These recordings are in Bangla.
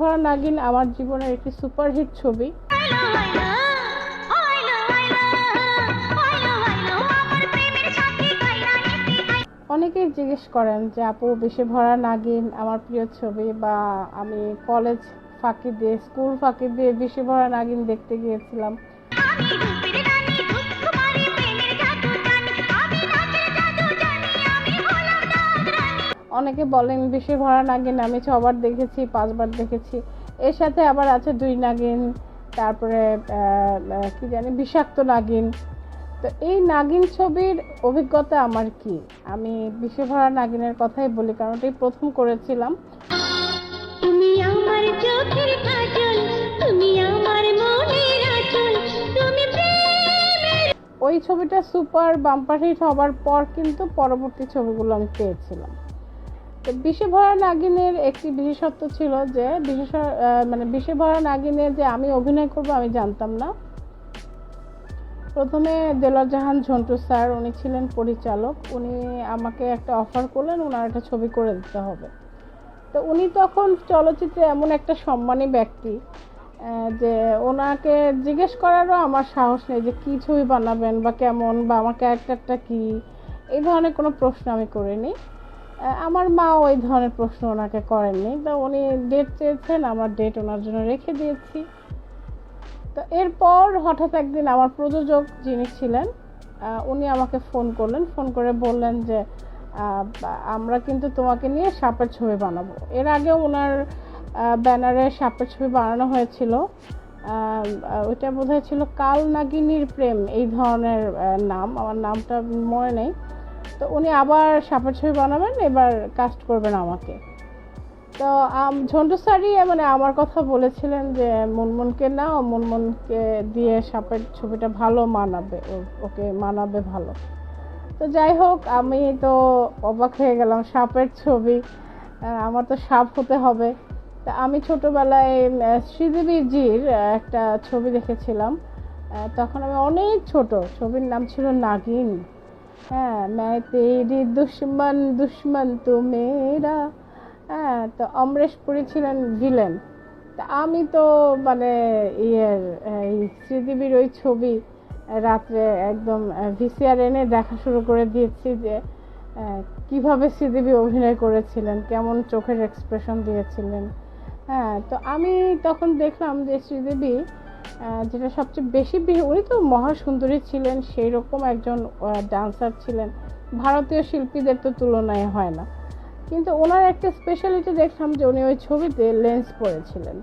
ভরা নাগিন আমার জীবনের একটি সুপারহিট ছবি। অনেকেই জিজ্ঞেস করেন যে, আপু বেশি ভরা নাগিন আমার প্রিয় ছবি বা আমি কলেজ ফাঁকি দিয়ে স্কুল ফাঁকি দিয়ে বেশি ভরা নাগিন দেখতে গিয়েছিলাম। অনেকে বলেন বিষে ভরা নাগিন আমি ছবার দেখেছি পাঁচবার দেখেছি। এর সাথে আবার আছে দুই নাগিন তারপরে কি জানি বিষাক্ত নাগিন। তো এই নাগিন ছবির অভিজ্ঞতা আমার কি? আমি বিষে ভরা নাগিনের কথাই বলি কারণ এটাই প্রথম করেছিলাম। তুমি আমার চোখের কাজল তুমি আমার মনের আঁচল তুমি ওই ছবিটা সুপার বাম্পার হিট হবার পর কিন্তু পরবর্তী ছবিগুলো আমি পেয়েছিলাম। বিষে ভরা নাগিনের একটি বিশেষত্ব ছিল যে বিশেষ মানে বিষে ভরা নাগিনে যে আমি অভিনয় করব আমি জানতাম না। প্রথমে দেলোয়ার জাহান ঝন্টু স্যার উনি ছিলেন পরিচালক। উনি আমাকে একটা অফার করলেন ওনার একটা ছবি করে দিতে হবে। তো উনি তখন চলচ্চিত্রে এমন একটা সম্মানী ব্যক্তি যে ওনাকে জিজ্ঞেস করারও আমার সাহস নেই যে কী ছবি বানাবেন বা কেমন বা আমার ক্যারেক্টারটা কী, এই ধরনের কোনো প্রশ্ন আমি করিনি। আমার মা ওই ধরনের প্রশ্ন ওনাকে করেননি। তো উনি ডেট চেয়েছেন, আমার ডেট ওনার জন্য রেখে দিয়েছি। তো এরপর হঠাৎ একদিন আমার প্রযোজক যিনি ছিলেন উনি আমাকে ফোন করলেন। ফোন করে বললেন যে আমরা কিন্তু তোমাকে নিয়ে সাপের ছবি বানাবো। এর আগে ওনার ব্যানারে সাপের ছবি বানানো হয়েছিল। ওইটা বোধহয় ছিল কাল নাগিনীর প্রেম, এই ধরনের নাম। আমার নামটা মনে নেই। তো উনি আবার সাপের ছবি বানাবেন এবার কাস্ট করবেন আমাকে। তো আম- ঝন্টু স্যারই মানে আমার কথা বলেছিলেন যে মুনমুনকে নাও মুনমুনকে দিয়ে সাপের ছবিটা ভালো মানাবে ওকে মানাবে ভালো। তো যাই হোক আমি তো অবাক হয়ে গেলাম সাপের ছবি আমার তো সাপ হতে হবে। তা আমি ছোটোবেলায় আহ, শ্রীদেবী জির আহ, একটা ছবি দেখেছিলাম। তখন আমি অনেক ছোট ছবির নাম ছিল নাগিন। मैं तेरी दुश्मन दुश्मन তো মেরা হ্যাঁ তো অমরেশ পুরী ছিলেন ভিলেন তা আমি তো মানে ইয়ের এই শ্রীদেবীর ওই ছবি রাত্রে একদম ভিসিআর এনে দেখা শুরু করে দিয়েছি যে আহ, কিভাবে শ্রীদেবী অভিনয় করেছিলেন কেমন চোখের এক্সপ্রেশন দিয়েছিলেন হ্যাঁ তো আমি তখন দেখলাম যে শ্রীদেবী আহ, যেটা সবচেয়ে বেশি উনি তো মহাসুন্দরী ছিলেন সেই রকম একজন ডান্সার ছিলেন। ভারতীয় শিল্পীদের তো তুলনায় হয় না। কিন্তু ওনার একটা স্পেশালিটি দেখলাম যে উনি ওই ছবিতে লেন্স পরেছিলেন।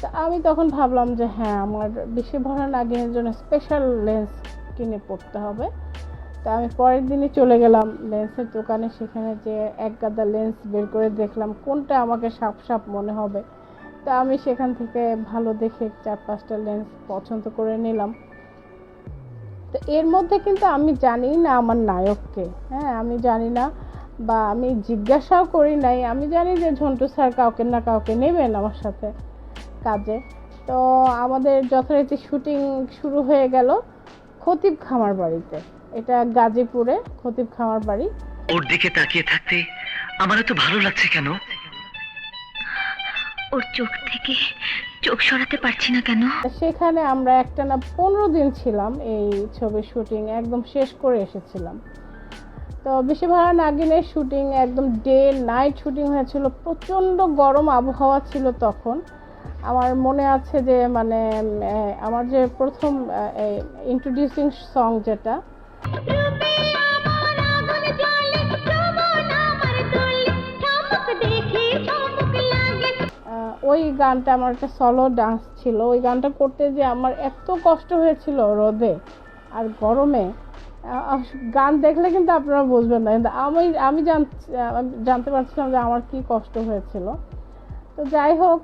তা আমি তখন ভাবলাম যে হ্যাঁ আমার বেশি ভরা নাগিনের জন্য স্পেশাল লেন্স কিনে পড়তে হবে। তা আমি পরের দিনই চলে গেলাম লেন্সের দোকানে, সেখানে যে এক গাদা লেন্স বের করে দেখলাম, কোনটা আমাকে সাপ সাপ মনে হবে। তা আমি সেখান থেকে ভালো দেখে চার পাঁচটা লেন্স পছন্দ করে নিলাম। তো এর মধ্যে কিন্তু আমি জানি না আমার নায়ককে। হ্যাঁ আমি জানি না বা আমি জিজ্ঞাসাও করি নাই। আমি জানি যে ঝন্টু স্যার কাউকে না কাউকে নেবেন আমার সাথে কাজে। তো আমাদের যথারীতি শুটিং শুরু হয়ে গেল খতিব খামার বাড়িতে। এটা গাজীপুরে খতিব খামার বাড়ি। ওর দিকে তাকিয়ে থাকতে আমার এত ভালো লাগছে কেন? ওর চোখ থেকে চোখ সরাতে পারছি না কেন? সেখানে আমরা একটানা পনেরো দিন ছিলাম এই ছবির শুটিং একদম শেষ করে এসেছিলাম। তো বেশি ভাড়া নাগিনের শুটিং একদম ডে নাইট শুটিং হয়েছিল, প্রচণ্ড গরম আবহাওয়া ছিল তখন। আমার মনে আছে যে মানে আমার যে প্রথম ইন্ট্রোডিউসিং সং যেটা ওই গানটা আমার একটা সলো ডান্স ছিল। ওই গানটা করতে যে আমার এত কষ্ট হয়েছিল রোদে আর গরমে গান দেখলে কিন্তু আপনারা বুঝবেন না। কিন্তু আমি আমি জান- জানতে পারছিলাম যে আমার কি কষ্ট হয়েছিল। তো যাই হোক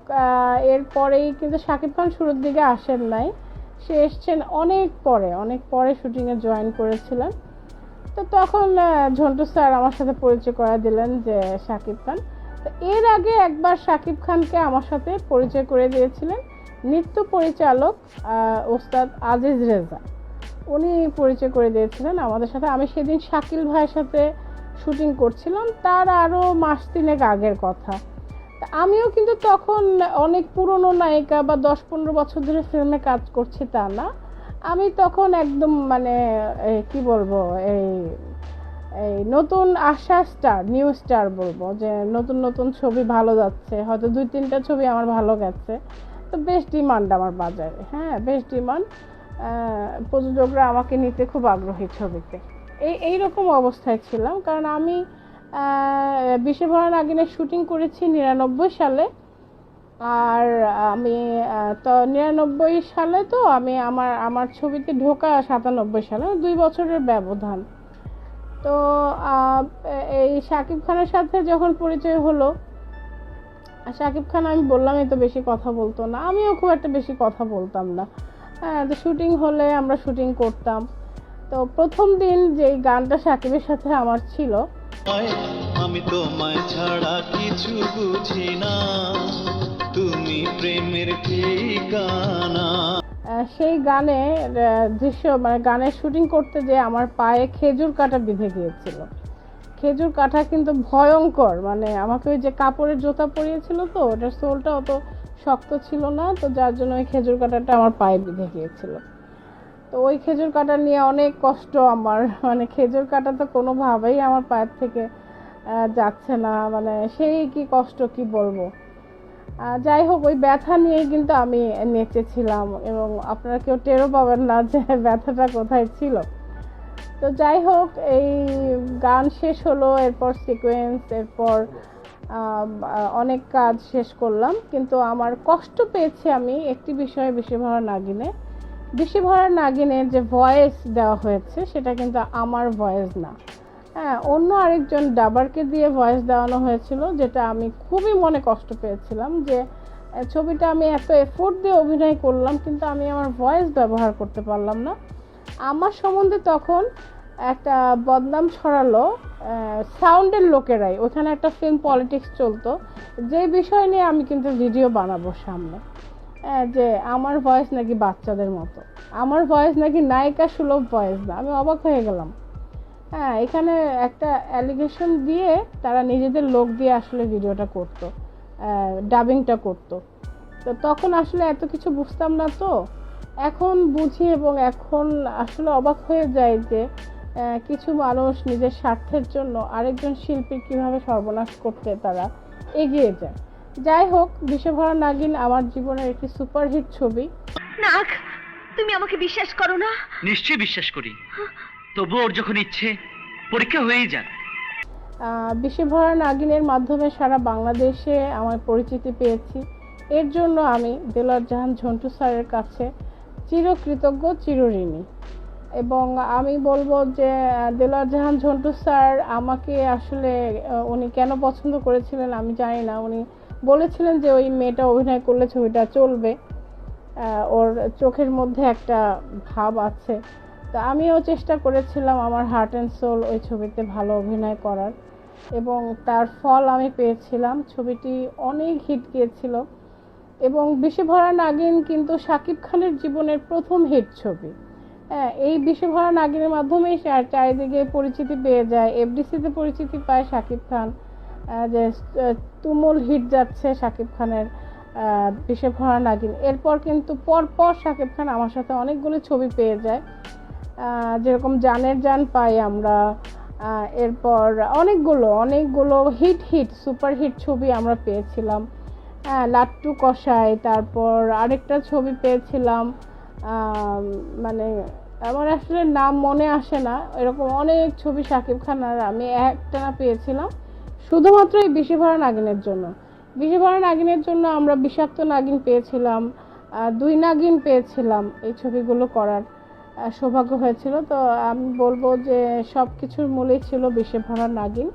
এরপরেই কিন্তু শাকিব খান শুরুর দিকে আসেন নাই। সে এসছেন অনেক পরে অনেক পরে শুটিংয়ে জয়েন করেছিলেন। তো তখন ঝন্টু স্যার আমার সাথে পরিচয় করা দিলেন যে শাকিব খান। এর আগে একবার শাকিব খানকে আমার সাথে পরিচয় করে দিয়েছিলেন নৃত্য পরিচালক ওস্তাদ আজিজ রেজা। উনি পরিচয় করে দিয়েছিলেন আমাদের সাথে। আমি সেদিন শাকিল ভাইয়ের সাথে শুটিং করছিলাম, তার আরও মাস তিনেক আগের কথা। আমিও কিন্তু তখন অনেক পুরনো নায়িকা বা দশ পনেরো বছর ধরে ফিল্মে কাজ করছি তা না। আমি তখন একদম মানে কি বলব, এই এই নতুন আশা স্টার নিউ স্টার বলব যে নতুন নতুন ছবি ভালো যাচ্ছে। হয়তো দুই তিনটা ছবি আমার ভালো গেছে। তো বেশ ডিমান্ড আমার বাজারে। হ্যাঁ বেশ ডিমান্ড প্রযোজকরা আমাকে নিতে খুব আগ্রহী ছবিতে। এই, এইরকম অবস্থায় ছিলাম। কারণ আমি বিশে ভরা নাগিনের শুটিং করেছি নিরানব্বই সালে। আর আমি তো নিরানব্বই সালে তো আমি আমার আমার ছবিতে ঢোকা সাতানব্বই সালে। দুই বছরের ব্যবধান। তো এই শাকিব খানের সাথে যখন পরিচয় হলো, শাকিব খান, আমি বললামই তো বেশি কথা বলতো না, আমিও খুব একটা বেশি কথা বলতাম না। হ্যাঁ তো শুটিং হলে আমরা শুটিং করতাম। তো প্রথম দিন যেই গানটা শাকিবের সাথে আমার ছিল আমি তোমায় ছাড়া কিছু বুঝি না, তুমি প্রেমের ঠিকানা। সেই গানে দৃশ্য মানে গানের শুটিং করতে যে আমার পায়ে খেজুর কাটা বিঁধে গিয়েছিল। খেজুর কাটা কিন্তু ভয়ঙ্কর মানে আমাকে ওই যে কাপড়ের জুতা পরিয়েছিল তো, ওটার সোলটা অত শক্ত ছিল না, তো যার জন্য ওই খেজুর কাটাটা আমার পায়ে বিঁধে গিয়েছিল। তো ওই খেজুর কাটা নিয়ে অনেক কষ্ট আমার মানে খেজুর কাটা তো কোনোভাবেই আমার পায়ের থেকে যাচ্ছে না মানে সেই কি কষ্ট, কি বলব? যাই হোক, ওই ব্যথা নিয়ে কিন্তু আমি নেচেছিলাম এবং আপনারা কেউ টেরও পাবেন না যে ব্যথাটা কোথায় ছিল। তো যাই হোক, এই গান শেষ হলো, এরপর সিকোয়েন্স এরপর অনেক কাজ শেষ করলাম। কিন্তু আমার কষ্ট পেয়েছি আমি একটি বিষয়ে বেশি ভরা নাগিনে। বেশি ভরা নাগিনে যে ভয়েস দেওয়া হয়েছে, সেটা কিন্তু আমার ভয়েস না। হ্যাঁ অন্য আরেকজন ডাবারকে দিয়ে ভয়েস দেওয়ানো হয়েছিল, যেটা আমি খুবই মনে কষ্ট পেয়েছিলাম যে ছবিটা আমি এত এফোর্ট দিয়ে অভিনয় করলাম, কিন্তু আমি আমার ভয়েস ব্যবহার করতে পারলাম না। আমার সম্বন্ধে তখন একটা বদনাম ছড়ালো সাউন্ডের লোকেরাই। ওখানে একটা ফিল্ম পলিটিক্স চলতো। যে বিষয় নিয়ে আমি কিন্তু ভিডিও বানাবো সামনে। যে আমার ভয়েস নাকি বাচ্চাদের মতো। আমার ভয়েস নাকি নায়িকা সুলভ ভয়েস না, আমি অবাক হয়ে গেলাম। হ্যাঁ এখানে একটা অ্যালিগেশন দিয়ে তারা নিজেদের লোক দিয়ে আসলে ভিডিওটা করতো ডাবিংটা করতো। তো তখন আসলে এত কিছু বুঝতাম না তো। এখন বুঝি এবং এখন আসলে অবাক হয়ে যায় যে কিছু মানুষ নিজের স্বার্থের জন্য আরেকজন শিল্পীর কীভাবে সর্বনাশ করতে তারা এগিয়ে যায়। যাই হোক বিশ্বভরা নাগিন আমার জীবনের একটি সুপারহিট ছবি। নাক তুমি আমাকে বিশ্বাস করো না? নিশ্চয়ই বিশ্বাস করি। তবু ওর যখন ইচ্ছে পরীক্ষা হয়েই যাক। বিশ্বভরা নাগিনের মাধ্যমে সারা বাংলাদেশে আমার পরিচিতি পেয়েছি। এর জন্য আমি দেলোয়ার জাহান ঝন্টু স্যারের কাছে চিরকৃতজ্ঞ চিরঋণী। এবং আমি বলব যে আহ, দেলোয়ার জাহান ঝন্টু স্যার আমাকে আসলে উনি কেন পছন্দ করেছিলেন আমি জানি না। উনি বলেছিলেন যে ওই মেয়েটা অভিনয় করলে ছবিটা চলবে। ওর চোখের মধ্যে একটা ভাব আছে। তো আমিও চেষ্টা করেছিলাম আমার হার্ট অ্যান্ড সোল ওই ছবিতে ভালো অভিনয় করার। এবং তার ফল আমি পেয়েছিলাম। ছবিটি অনেক হিট গিয়েছিল। এবং বিষভরা নাগিন কিন্তু শাকিব খানের জীবনের প্রথম হিট ছবি। হ্যাঁ এই বিষভরা নাগিনের মাধ্যমেই চারিদিকে পরিচিতি পেয়ে যায়। এফডিসিতে পরিচিতি পায় শাকিব খান। যে তুমুল হিট যাচ্ছে শাকিব খানের আহ, বিষভরা নাগিন। এরপর কিন্তু পরপর শাকিব খান আমার সাথে অনেকগুলো ছবি পেয়ে যায়। যেরকম জানের জান পাই আমরা এরপর অনেকগুলো অনেকগুলো হিট হিট সুপার হিট ছবি আমরা পেয়েছিলাম। হ্যাঁ লাট্টু কষাই তারপর আরেকটা ছবি পেয়েছিলাম মানে আমার আসলে নাম মনে আসে না, এরকম অনেক ছবি শাকিব খান আর আমি একটা না পেয়েছিলাম। শুধুমাত্র এই বিষিভরা নাগিনের জন্য। বিষিভরা নাগিনের জন্য আমরা বিষাক্ত নাগিন পেয়েছিলাম দুই নাগিন পেয়েছিলাম এই ছবিগুলো করার। সৌভাগ্য হয়েছিল। তো আমি বলব যে সব কিছুর মূলেই ছিল বেশি ভরা নাগিন।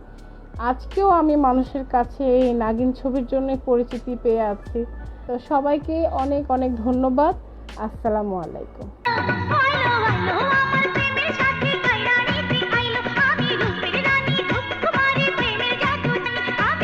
আজকেও আমি মানুষের কাছে এই নাগিন ছবির জন্য পরিচিতি পেয়ে আছি। তো সবাইকে অনেক অনেক ধন্যবাদ। আসসালামু আলাইকুম।